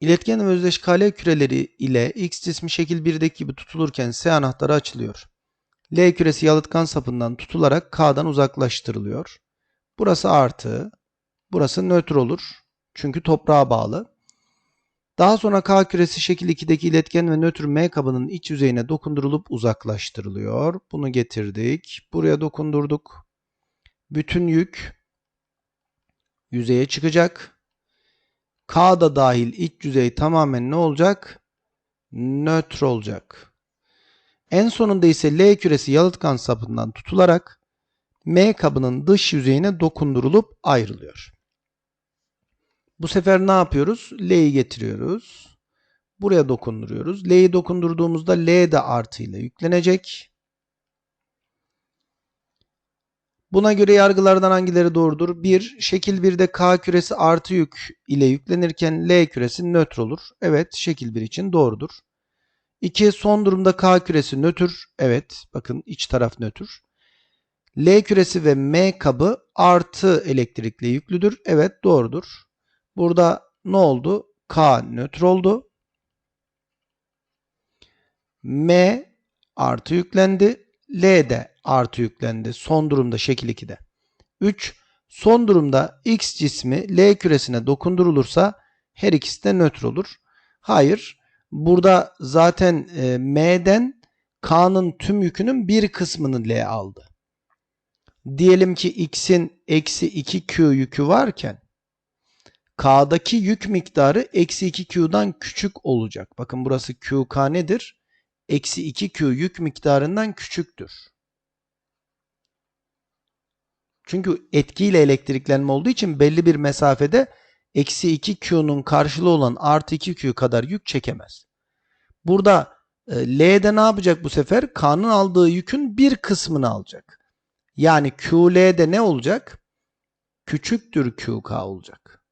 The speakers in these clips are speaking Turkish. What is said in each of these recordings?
İletken ve özdeş kale küreleri ile X cismi şekil 1'deki gibi tutulurken S anahtarı açılıyor. L küresi yalıtkan sapından tutularak K'dan uzaklaştırılıyor. Burası artı, burası nötr olur. Çünkü toprağa bağlı. Daha sonra K küresi şekil 2'deki iletken ve nötr M kabının iç yüzeyine dokundurulup uzaklaştırılıyor. Bunu getirdik. Buraya dokundurduk. Bütün yük yüzeye çıkacak. K da dahil iç yüzey tamamen ne olacak? Nötr olacak. En sonunda ise L küresi yalıtkan sapından tutularak M kabının dış yüzeyine dokundurulup ayrılıyor. Bu sefer ne yapıyoruz? L'yi getiriyoruz. Buraya dokunduruyoruz. L'yi dokundurduğumuzda L de artıyla yüklenecek. Buna göre yargılardan hangileri doğrudur? 1. Şekil 1'de K küresi artı yük ile yüklenirken L küresi nötr olur. Evet, şekil 1 için doğrudur. 2. Son durumda K küresi nötr. Evet, bakın iç taraf nötr. L küresi ve M kabı artı elektrikle yüklüdür. Evet, doğrudur. Burada ne oldu? K nötr oldu. M artı yüklendi. L de artı yüklendi. Son durumda şekil 2'de. 3. Son durumda X cismi L küresine dokundurulursa her ikisi de nötr olur. Hayır. Burada zaten e, M'den K'nın tüm yükünün bir kısmını L aldı. Diyelim ki X'in eksi 2Q yükü varken K'daki yük miktarı eksi 2Q'dan küçük olacak. Bakın burası QK nedir? Eksi 2Q yük miktarından küçüktür. Çünkü etkiyle elektriklenme olduğu için belli bir mesafede eksi 2Q'nun karşılığı olan artı 2Q kadar yük çekemez. Burada e, L'de ne yapacak bu sefer? K'nın aldığı yükün bir kısmını alacak. Yani QL'de ne olacak? Küçüktür QK olacak.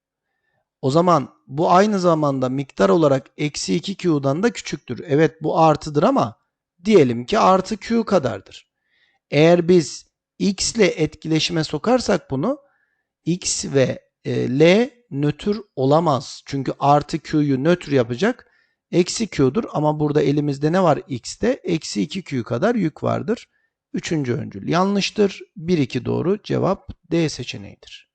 O zaman bu aynı zamanda miktar olarak eksi 2Q'dan da küçüktür. Evet bu artıdır ama diyelim ki artı Q kadardır. Eğer biz X ile etkileşime sokarsak bunu X ve e, L nötr olamaz. Çünkü artı Q'yu nötr yapacak. Eksi Q'dur ama burada elimizde ne var X'te? Eksi 2Q kadar yük vardır. Üçüncü öncül yanlıştır. 1-2 doğru. Cevap D seçeneğidir.